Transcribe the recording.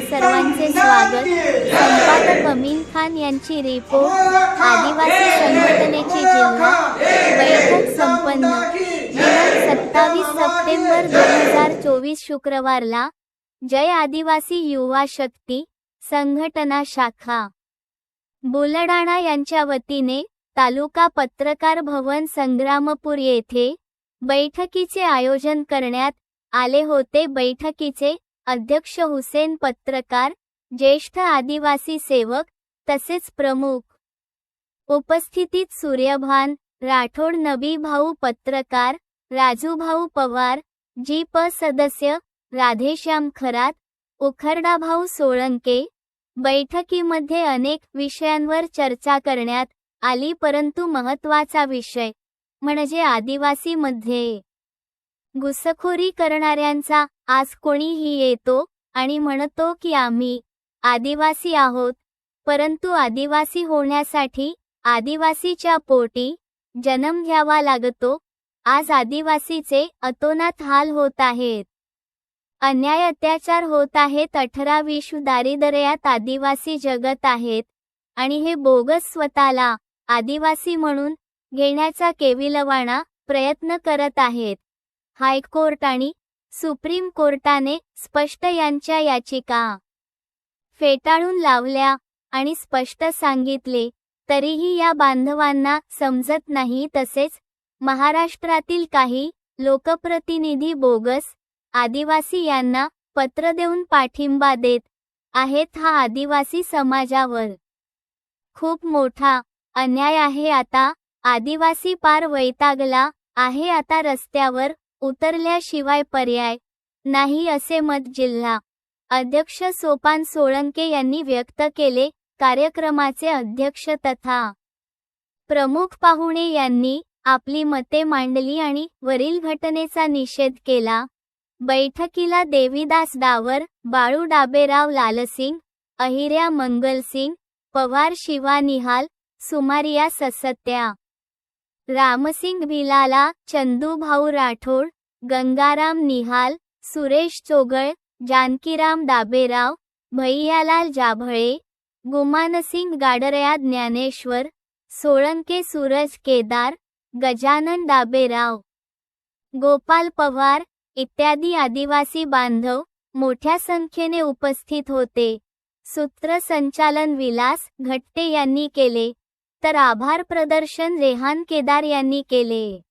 सर्वांचे स्वागत. संपादक अमीन खान यांची रिपोर्ट. आदिवासी संघटनेची जिल्हा. बैठक संपन्न. दिनांक सत्तावीस सप्टेंबर दोन हजार चोवीस शुक्रवारला जय आदिवासी युवा शक्ती संघटना शाखा. बुलढाणा यांच्या वतीने तालुका पत्रकार भवन संग्रामपूर येथे बैठकीचे आयोजन करण्यात आले होते. बैठकीचे अध्यक्ष हुसेन पत्रकार ज्येष्ठ आदिवासी सेवक तसेच प्रमुख. उपस्थितीत सूर्यभान राठोड नबी भाऊ पत्रकार राजूभाऊ पवार जी प सदस्य राधेश्याम खरात उखरडाभाऊ सोळंके. बैठकीमध्ये अनेक विषयांवर चर्चा करण्यात आली परंतु महत्त्वाचा विषय म्हणजे आदिवासीमध्ये. घुसखोरी करणाऱ्यांचा आज कोणीही येतो आणि म्हणतो की आम्ही आदिवासी आहोत परंतु आदिवासी होण्यासाठी आदिवासीच्या पोटी जन्म घ्यावा लागतो आज आदिवासीचे अतोनात हाल होत आहेत. अन्याय अत्याचार होत आहेत अठरा विश्व दारिद्र्यात आदिवासी जगत आहेत आणि हे बोगस स्वतःला आदिवासी म्हणून घेण्याचा केविलवाणा प्रयत्न करत आहेत. हायकोर्ट आणि सुप्रीम कोर्टाने स्पष्ट यांच्या याचिका फेटाळून लावल्या आणि स्पष्ट सांगितले तरीही या बांधवांना समजत नाही तसेच महाराष्ट्रातील काही लोकप्रतिनिधी बोगस आदिवासी यांना पत्र देऊन पाठिंबा देत आहेत हा आदिवासी समाजावर खूप मोठा अन्याय आहे. आता आदिवासी पार वैतागला आहे आता रस्त्यावर उतरल्याशिवाय पर्याय नाही असे मत जिल्हा अध्यक्ष सोपान सोळंके यांनी व्यक्त केले. कार्यक्रमाचे अध्यक्ष तथा प्रमुख पाहुणे यांनी आपली मते मांडली आणि वरील घटनेचा निषेध केला. बैठकीला देवीदास डावर बाळू डाबेराव लालसिंग अहिर्या मंगलसिंग पवार शिवा निहाल सुमारिया ससत्या रामसिंग भिलाला चंदूभाऊ राठोड गंगाराम निहाल सुरेश चोगळ जानकीराम दाबेराव भैयालाल जाभळे गुमानसिंग गाडरया ज्ञानेश्वर सोळंके सूरज केदार गजानन दाबेराव गोपाल पवार इत्यादी आदिवासी बांधव मोठ्या संख्येने उपस्थित होते. सूत्रसंचालन विलास घट्टे यांनी केले. तर आभार प्रदर्शन रेहान केदार यांनी केले.